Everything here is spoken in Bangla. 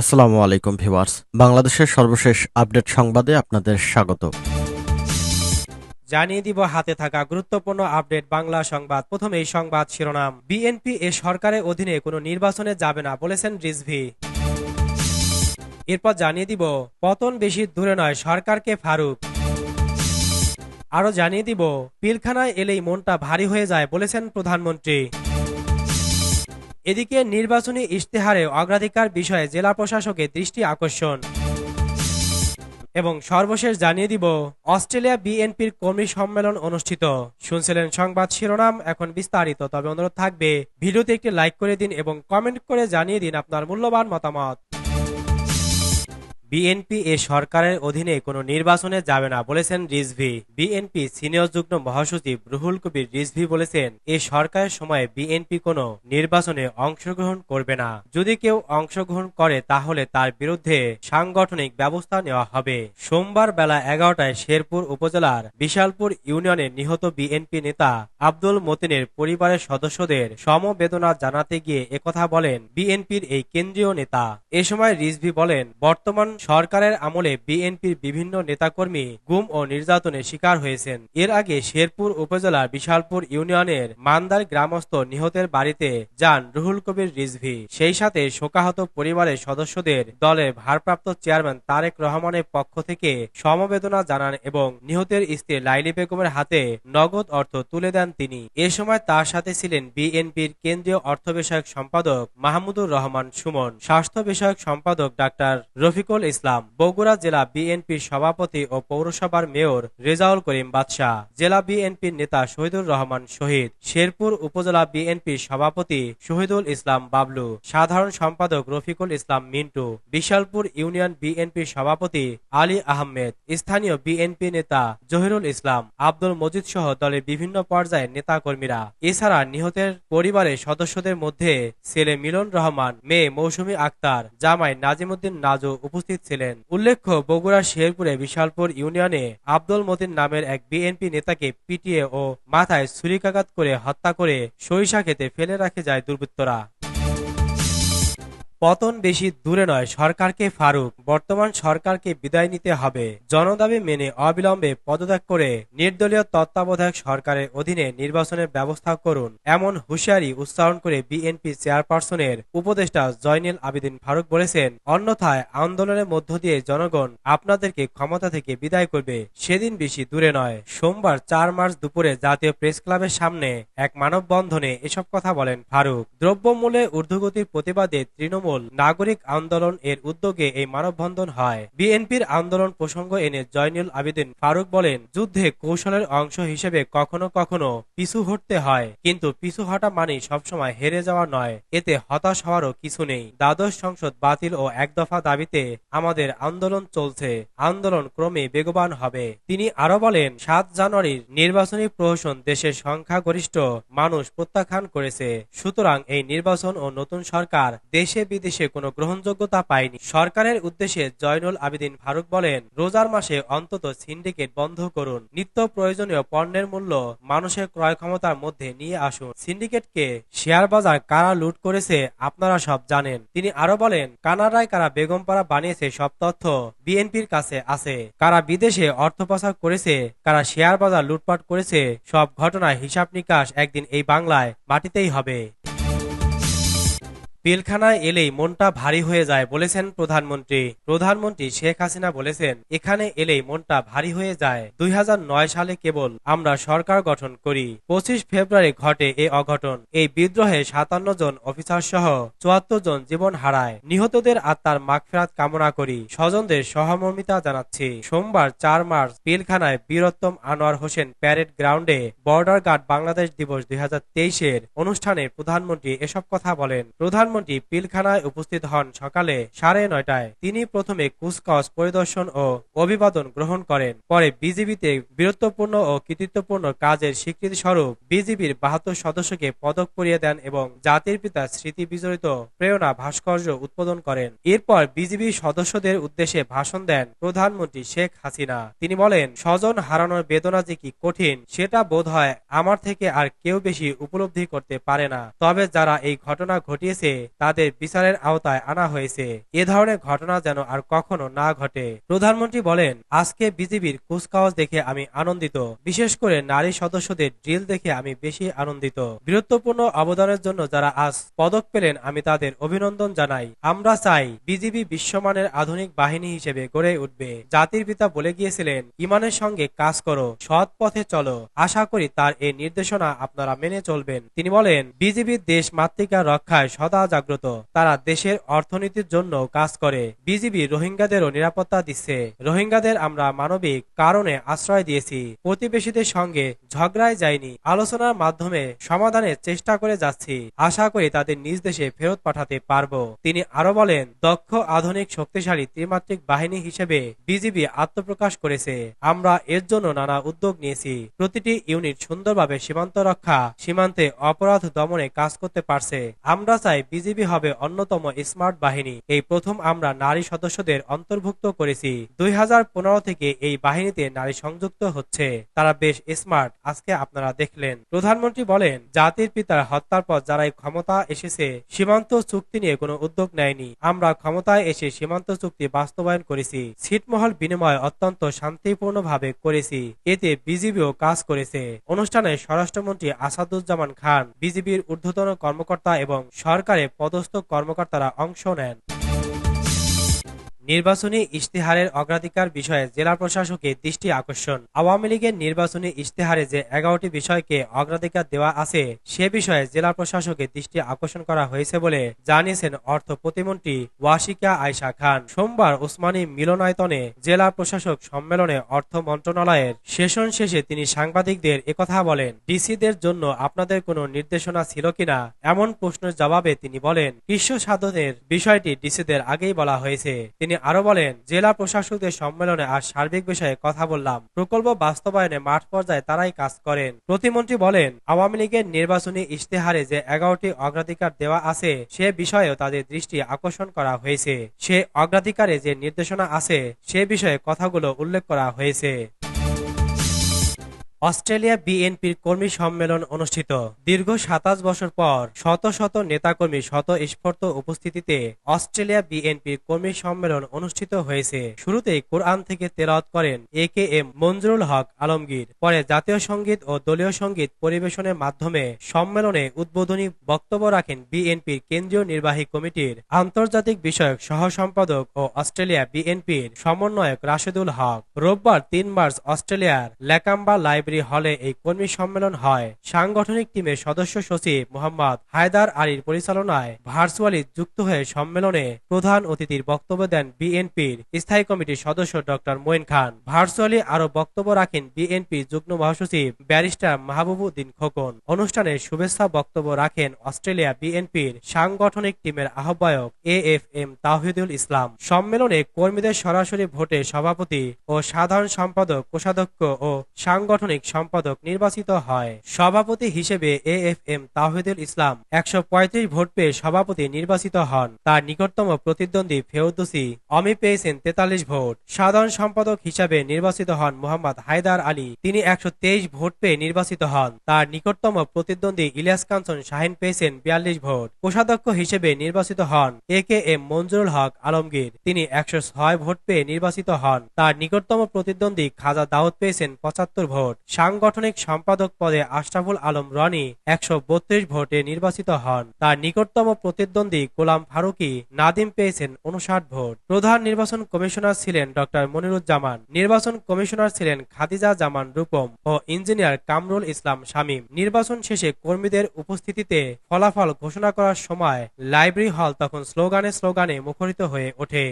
আসসালামু আলাইকুম ভিউয়ার্স। বাংলাদেশের সর্বশেষ আপডেট সংবাদে আপনাদের স্বাগত। জানিয়ে দিব হাতে থাকা গুরুত্বপূর্ণ আপডেট বাংলা সংবাদ। প্রথমে এই সংবাদ শিরোনাম, বিএনপি এ সরকারের অধীনে কোনো নির্বাচনে যাবে না বলেছেন রিজভি। এরপর জানিয়ে দিব, পতন বেশি দূরে নয়, সরকারকে ফারুক। আরও জানিয়ে দিব, পিলখানায় এলেই মনটা ভারী হয়ে যায় বলেছেন প্রধানমন্ত্রী। এদিকে নির্বাচনী ইশতেহারে অগ্রাধিকার বিষয়ে জেলা প্রশাসকের দৃষ্টি আকর্ষণ। এবং সর্বশেষ জানিয়ে দিব, অস্ট্রেলিয়া বিএনপির কর্মী সম্মেলন অনুষ্ঠিত। শুনছিলেন সংবাদ শিরোনাম, এখন বিস্তারিত। তবে অনুরোধ থাকবে, ভিডিওতে একটি লাইক করে দিন এবং কমেন্ট করে জানিয়ে দিন আপনার মূল্যবান মতামত। বিএনপি এ সরকারের অধীনে কোনো নির্বাচনে যাবে না বলেছেন রিজভি। বিএনপি সিনিয়র যুগ্ম মহাসচিব রুহুল কবির রিজভি বলেছেন, এ সরকারের সময় বিএনপি কোনো নির্বাচনে অংশগ্রহণ করবে না। যদি কেউ অংশগ্রহণ করে, তাহলে তার বিরুদ্ধে সাংগঠনিক ব্যবস্থা নেওয়া হবে। সোমবার বেলা এগারোটায় শেরপুর উপজেলার বিশালপুর ইউনিয়নে নিহত বিএনপি নেতা আব্দুল মতিনের পরিবারের সদস্যদের সমবেদনা জানাতে গিয়ে একথা বলেন বিএনপির এই কেন্দ্রীয় নেতা। এ সময় রিজভি বলেন, বর্তমান সরকারের আমলে বিএনপির বিভিন্ন নেতাকর্মী গুম ও নির্যাতনের শিকার হয়েছেন। এর আগে শেরপুর উপজেলার বিশালপুর ইউনিয়নের মান্দার গ্রামস্থ নিহতের বাড়িতে যান রুহুল কবির রিজভি। সেই সাথে শোকাহত পরিবারের সদস্যদের দলের ভারপ্রাপ্ত চেয়ারম্যান তারেক রহমানের পক্ষ থেকে সমবেদনা জানান এবং নিহতের স্ত্রী লাইলি বেগমের হাতে নগদ অর্থ তুলে দেন তিনি। এ সময় তার সাথে ছিলেন বিএনপির কেন্দ্রীয় অর্থ বিষয়ক সম্পাদক মাহমুদুর রহমান সুমন। স্বাস্থ্য বিষয়ক সম্পাদক ডাক্তার রফিকুল ইসলাম। বগুড়া জেলা বিএনপির সভাপতি ও পৌরসভার মেয়র রেজাউল করিম বাদশাহ, জেলা বিএনপির নেতা শহীদুর রহমান শহীদ, শেরপুর উপজেলা বিএনপির সভাপতি শহীদুল ইসলাম বাবলু, সাধারণ সম্পাদক রফিকুল ইসলাম মিন্টু, বিশালপুর ইউনিয়ন বিএনপির সভাপতি আলী আহমেদ, স্থানীয় বিএনপি নেতা জহিরুল ইসলাম, আব্দুল মজিদ সহ দলের বিভিন্ন পর্যায়ের নেতা কর্মীরা এছাড়া নিহতের পরিবারের সদস্যদের মধ্যে ছেলে মিলন রহমান, মেয়ে মৌসুমী আক্তার, জামাই নাজিমুদ্দিন নাজু উপস্থিত ছিলেন। উল্লেখ্য, বগুড়া শেরপুরে বিশালপুর ইউনিয়নে আব্দুল মতিন নামের এক বিএনপি নেতাকে পিটিয়ে ও মাথায় ছুরিকাঘাত করে হত্যা করে সরিষা খেতে ফেলে রাখে যায় দুর্বৃত্তরা। পতন বেশি দূরে নয়, সরকারকে ফারুক। বর্তমান সরকারকে বিদায় নিতে হবে। জনদাবি মেনে অবিলম্বে পদত্যাগ করে নির্দলীয় তত্ত্বাবধায়ক সরকারের অধীনে নির্বাচনের ব্যবস্থা করুন। এমন হুঁশিয়ারি উচ্চারণ করে বিএনপি চেয়ারপারসনের উপদেষ্টা জয়নুল আবেদিন ফারুক বলেছেন, অন্যথায় আন্দোলনের মধ্য দিয়ে জনগণ আপনাদেরকে ক্ষমতা থেকে বিদায় করবে, সেদিন বেশি দূরে নয়। সোমবার চার মার্চ দুপুরে জাতীয় প্রেস ক্লাবের সামনে এক মানববন্ধনে এসব কথা বলেন ফারুক। দ্রব্যমূল্যে ঊর্ধ্বগতির প্রতিবাদে তৃণমূল তৃণমূল নাগরিক আন্দোলন এর উদ্যোগে এই মানববন্ধন হয়। বিএনপির আন্দোলন প্রসঙ্গ এনে জয়নুল আবেদিন ফারুক বলেন, যুদ্ধে কৌশলের অংশ হিসেবে কখনো কখনো পিছু হটতে হয়, কিন্তু পিছু হটা মানেই সবসময় হেরে যাওয়া নয়। এতে হতাশ হওয়ারও কিছু নেই। দ্বাদশ সংসদ বাতিল ও এক দফা দাবিতে আমাদের আন্দোলন চলছে। আন্দোলন ক্রমে বেগবান হবে। তিনি আরও বলেন, সাত জানুয়ারির নির্বাচনী প্রহসন দেশের সংখ্যাগরিষ্ঠ মানুষ প্রত্যাখ্যান করেছে। সুতরাং এই নির্বাচন ও নতুন সরকার দেশে বিদেশে কোনো গ্রহণযোগ্যতা পায়নি। সরকারের উদ্দেশ্যে জয়নুল আবেদিন ফারুক বলেন, রোজার মাসে অন্তত সিন্ডিকেট বন্ধ করুন। নিত্য প্রয়োজনীয় পণ্যের মূল্য মানুষের ক্রয় ক্ষমতার মধ্যে নিয়ে আসুন। সিন্ডিকেটকে শেয়ার বাজার কারা লুট করেছে আপনারা সব জানেন। তিনি আরও বলেন, কানাডায় কারা বেগমপাড়া বানিয়েছে সব তথ্য বিএনপির কাছে আছে। কারা বিদেশে অর্থ পাচার করেছে, কারা শেয়ার বাজার লুটপাট করেছে, সব ঘটনার হিসাব নিকাশ একদিন এই বাংলায় মাটিতেই হবে। পিলখানায় এলেই মনটা ভারী হয়ে যায় বলেছেন প্রধানমন্ত্রী। প্রধানমন্ত্রী শেখ হাসিনা বলেছেন, এখানে এলেই মনটা ভারী হয়ে যায়। দুই হাজার নয় সালে কেবল আমরা সরকার গঠন করি। পঁচিশ ফেব্রুয়ারি ঘটে এ অঘটন। এই বিদ্রোহে সাতান্ন জন অফিসার সহ চুয়াত্তর জন জীবন হারায়। নিহতদের আত্মার মাগফেরাত কামনা করি। স্বজনদের সহমর্মিতা জানাচ্ছি। সোমবার চার মার্চ পিলখানায় বীরত্তম Anwar Hossain parade ground border guard Bangladesh দিবস দুই হাজার তেইশ এর অনুষ্ঠানে প্রধানমন্ত্রী এসব কথা বলেন। প্রধান প্রধানমন্ত্রী পিলখানায় উপস্থিত হন সকালে সাড়ে নয়টায়। তিনি প্রথমে কুচকাওয়াজ পরিদর্শন ও অভিবাদন গ্রহণ করেন। পরে বিজিবিতে বীরত্বপূর্ণ ও কৃতিত্বপূর্ণ কাজের স্বীকৃতি স্বরূপ বিজিবির বাহাত্তর সদস্যকে পদক পরিয়ে দেন এবং জাতির পিতা স্মৃতি বিজড়িত প্রেরণা ভাস্কর্য উদ্বোধন করেন। এরপর বিজিবি সদস্যদের উদ্দেশ্যে ভাষণ দেন প্রধানমন্ত্রী শেখ হাসিনা। তিনি বলেন, স্বজন হারানোর বেদনা যে কি কঠিন, সেটা বোধ হয় আমার থেকে আর কেউ বেশি উপলব্ধি করতে পারে না। তবে যারা এই ঘটনা ঘটিয়েছে তাদের বিচারের আওতায় আনা হয়েছে। এ ধরনের ঘটনা যেন আর কখনো না ঘটে। প্রধানমন্ত্রী বলেন, আজকে বিজিবির কুচকাওয়াজ দেখে আমি আনন্দিত। বিশেষ করে নারী সদস্যদের ড্রিল দেখে আমি বেশি আনন্দিত। বীরত্বপূর্ণ অবদানের জন্য যারা আজ পদক পেলেন, আমি তাদের অভিনন্দন জানাই। আমরা চাই বিজিবি বিশ্বমানের আধুনিক বাহিনী হিসেবে গড়ে উঠবে। জাতির পিতা বলে গিয়েছিলেন, ইমানের সঙ্গে কাজ করো, সৎ পথে চলো। আশা করি তার এই নির্দেশনা আপনারা মেনে চলবেন। তিনি বলেন বিজিবি দেশ মাতৃকা রক্ষায় সদা জাগ্রত তারা দেশের অর্থনীতির জন্য কাজ করে। বিজিবি রোহিঙ্গাদেরও নিরাপত্তা দিচ্ছে। রোহিঙ্গাদের আমরা মানবিক কারণে আশ্রয় দিয়েছি। প্রতিবেশীদের সঙ্গে ঝগড়ায় যায়নি আলোচনার মাধ্যমে সমাধানের চেষ্টা করে যাচ্ছি। আশা করি তাদের নিজ দেশে ফেরত পাঠাতে পারব। তিনি আরও বলেন, দক্ষ, আধুনিক, শক্তিশালী ত্রিমাত্রিক বাহিনী হিসেবে বিজিবি আত্মপ্রকাশ করেছে। আমরা এর জন্য নানা উদ্যোগ নিয়েছি। প্রতিটি ইউনিট সুন্দরভাবে সীমান্ত রক্ষা, সীমান্তে অপরাধ দমনে কাজ করতে পারছে। আমরা চাই বিজিবি হবে অন্যতম স্মার্ট বাহিনী। এই প্রথম আমরা নারী সদস্যদের অন্তর্ভুক্ত করেছি। দুই থেকে এই বাহিনীতে নারী সংযুক্ত হচ্ছে। তারা বেশ স্মার্ট, আজকে আপনারা দেখলেন। প্রধানমন্ত্রী বলেন, জাতির পিতার হত্যার পর যারা এই ক্ষমতা এসেছে, সীমান্ত চুক্তি নিয়ে কোনো উদ্যোগ নেয়নি। আমরা ক্ষমতায় এসে সীমান্ত চুক্তি বাস্তবায়ন করেছি। ছিটমহল বিনিময় অত্যন্ত শান্তিপূর্ণভাবে করেছি। এতে বিজিবিও কাজ করেছে। অনুষ্ঠানে স্বরাষ্ট্রমন্ত্রী আসাদুজ্জামান খান, বিজিবির ঊর্ধ্বতন কর্মকর্তা এবং সরকারে পদস্থ কর্মকর্তারা অংশ নেন। নির্বাচনী ইশতেহারের অগ্রাধিকার বিষয়ে জেলা প্রশাসকের দৃষ্টি আকর্ষণ। আওয়ামী লীগের নির্বাচনী ইশতেহারে যে এগারোটি বিষয়কে অগ্রাধিকার দেওয়া আছে, সে বিষয়ে জেলা প্রশাসকের দৃষ্টি আকর্ষণ করা হয়েছে বলে জানিয়েছেন অর্থ প্রতিমন্ত্রী ওয়াশিকা আয়শা খান। সোমবার ওসমানী মিলনায়তনে জেলা প্রশাসক সম্মেলনে অর্থ মন্ত্রণালয়ের সেশন শেষে তিনি সাংবাদিকদের একথা বলেন, ডিসিদের জন্য আপনাদের কোনো নির্দেশনা ছিল কিনা? এমন প্রশ্নের জবাবে তিনি বলেন কৃষ্ণ সাধনের বিষয়টি ডিসিদের আগেই বলা হয়েছে। তিনি আরও বলেন, জেলা প্রশাসকদের সম্মেলনে আর সার্বিক বিষয়ে কথা বললাম। প্রকল্প বাস্তবায়নে মাঠ পর্যায়ে তারাই কাজ করেন। প্রতিমন্ত্রী বলেন, আওয়ামী লীগের নির্বাচনী ইশতেহারে যে এগারোটি অগ্রাধিকার দেওয়া আছে, সে বিষয়েও তাদের দৃষ্টি আকর্ষণ করা হয়েছে। সে অগ্রাধিকারে যে নির্দেশনা আছে, সে বিষয়ে কথাগুলো উল্লেখ করা হয়েছে। অস্ট্রেলিয়া বিএনপির কর্মী সম্মেলন অনুষ্ঠিত। দীর্ঘ সাতাশ বছর পর শত শত নেতাকর্মী শত স্ফূর্ত উপস্থিতিতে অস্ট্রেলিয়া বিএনপির কর্মী সম্মেলন অনুষ্ঠিত হয়েছে। শুরুতেই কোরআন থেকে তেলাওয়াত করেন A K M Manjurul Haque Alamgir. পরে জাতীয় সংগীত ও দলীয় সংগীত পরিবেশনের মাধ্যমে সম্মেলনে উদ্বোধনী বক্তব্য রাখেন বিএনপির কেন্দ্রীয় নির্বাহী কমিটির আন্তর্জাতিক বিষয়ক সহ সম্পাদক ও অস্ট্রেলিয়া বিএনপির সমন্বয়ক রাশেদুল হক। রোববার তিন মার্চ অস্ট্রেলিয়ার ল্যাকাম্বা লাইব্রেরি হলে এই কর্মী সম্মেলন হয়। সাংগঠনিক টিমের সদস্য সচিব মোহাম্মদ হায়দার আলীর পরিচালনায় ভার্চুয়ালি যুক্ত হয়ে সম্মেলনে প্রধান অতিথির বক্তব্য দেন বিএনপির স্থায়ী কমিটির সদস্য ডক্টর মঈন খান। ভার্চুয়ালি আরও বক্তব্য রাখেন বিএনপির যুগ্ম মহাসচিব ব্যারিস্টার মাহবুবুদ্দিন খোকন। অনুষ্ঠানে শুভেচ্ছা বক্তব্য রাখেন অস্ট্রেলিয়া বিএনপির সাংগঠনিক টিমের আহ্বায়ক A F M Tahidul Islam. সম্মেলনে কর্মীদের সরাসরি ভোটে সভাপতি ও সাধারণ সম্পাদক, কোষাধ্যক্ষ ও সাংগঠনিক সম্পাদক নির্বাচিত হয়। সভাপতি হিসেবে A F M Tahidul Islam একশো পঁয়ত্রিশ ভোট পেয়ে সভাপতি নির্বাচিত হন। তার নিকটতম প্রতিদ্বন্দ্বী ফেউদ্দুসি অমি পেয়েছেন তেতাল্লিশ ভোট। সাধারণ সম্পাদক হিসাবে নির্বাচিত হন মোহাম্মদ হায়দার আলী। তিনি একশো ভোট পেয়ে নির্বাচিত হন। তার নিকটতম প্রতিদ্বন্দ্বী ইলিয়াস কাঞ্চন শাহিন পেয়েছেন বিয়াল্লিশ ভোট। কোষাধ্যক্ষ হিসেবে নির্বাচিত হন A K M Manjurul Haque Alamgir. তিনি একশো ছয় ভোট পেয়ে নির্বাচিত হন। তার নিকটতম প্রতিদ্বন্দ্বী খাজা দাউদ পেয়েছেন পঁচাত্তর ভোট। সাংগঠনিক সম্পাদক পদে আশরাফুল আলম রনি একশো বত্রিশ ভোটে নির্বাচিত হন। তার নিকটতম প্রতিদ্বন্দ্বী গোলাম ফারুকি নাদিম পেয়েছেন উনষাট ভোট। প্রধান নির্বাচন কমিশনার ছিলেন ডক্টর মনিরুজ্জামান। নির্বাচন কমিশনার ছিলেন খাদিজা জামান রূপম ও ইঞ্জিনিয়ার কামরুল ইসলাম শামীম। নির্বাচন শেষে কর্মীদের উপস্থিতিতে ফলাফল ঘোষণা করার সময় লাইব্রেরি হল তখন স্লোগানে স্লোগানে মুখরিত হয়ে ওঠে।